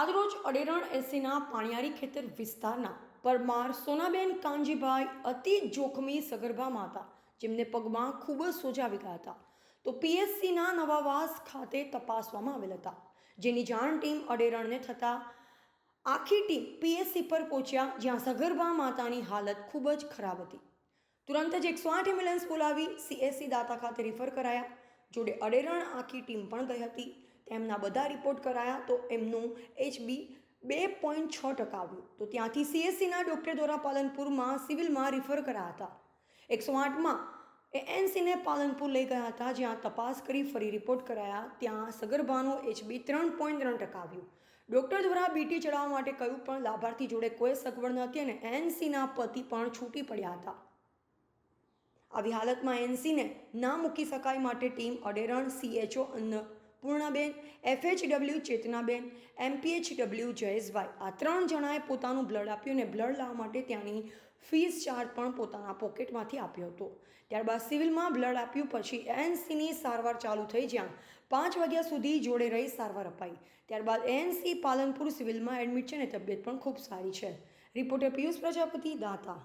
આજરોજ અડેરણ એસીના પાણિયારી ખેતર વિસ્તારના પરમાર સોનાબેન કાનજીભાઈ અતિ જોખમી સગર્ભા માતા, જેમને પગમાં ખૂબ જ સોજા આવી ગયા હતા. તો પીએસસીના નવાવાસ ખાતે તપાસવામાં આવેલ હતા. જેની જાણ ટીમ અડેરણને થતાં આખી ટીમ પીએસસી પર પહોંચ્યા, જ્યાં સગર્ભા માતાની હાલત ખૂબ જ ખરાબ હતી. તુરંત જ એકસો આઠ એમ્બ્યુલન્સ બોલાવી સીએસસી દાતા ખાતે રિફર કરાયા. જોડે અડેરણ આખી ટીમ પણ ગઈ હતી. તેમના બધા રિપોર્ટ કરાયા તો એમનું એચબી બે પોઈન્ટ છ ટકા આવ્યું. તો ત્યાંથી સીએસસીના ડૉક્ટર દ્વારા પાલનપુરમાં સિવિલમાં રિફર કરાયા હતા. એકસો આઠમાં એ એનસીને પાલનપુર લઈ ગયા હતા, જ્યાં તપાસ કરી ફરી રિપોર્ટ કરાયા. ત્યાં સગર્ભાનું એચબી ત્રણ પોઈન્ટ ત્રણ ટકા આવ્યું. ડૉક્ટર દ્વારા બીટી ચડાવવા માટે કહ્યું, પણ લાભાર્થી જોડે કોઈ સગવડ ન હતી અને એનસીના પતિ પણ છૂટી પડ્યા હતા. આવી હાલતમાં એનસીને ના મૂકી શકાય માટે ટીમ અડેરણ સીએચઓ અન્નપૂર્ણાબેન એફએચડબલ્યુ ચેતનાબેન, એમપીએચડબલ્યુ જયેશભાઈ. આ ત્રણ જણાએ પોતાનું બ્લડ આપ્યું અને બ્લડ લાવવા માટે ત્યાંની ફીસ ચાર્જ પણ પોતાના પોકેટમાંથી આપ્યો હતો. ત્યારબાદ સિવિલમાં બ્લડ આપ્યું પછી એએનસીની સારવાર ચાલુ થઈ જ્યાં પાંચ વાગ્યા સુધી જોડે રહી સારવાર અપાઈ. ત્યારબાદ એએનસી પાલનપુર સિવિલમાં એડમિટ છે અને તબિયત પણ ખૂબ સારી છે. રિપોર્ટર પિયુષ પ્રજાપતિ, દાતા.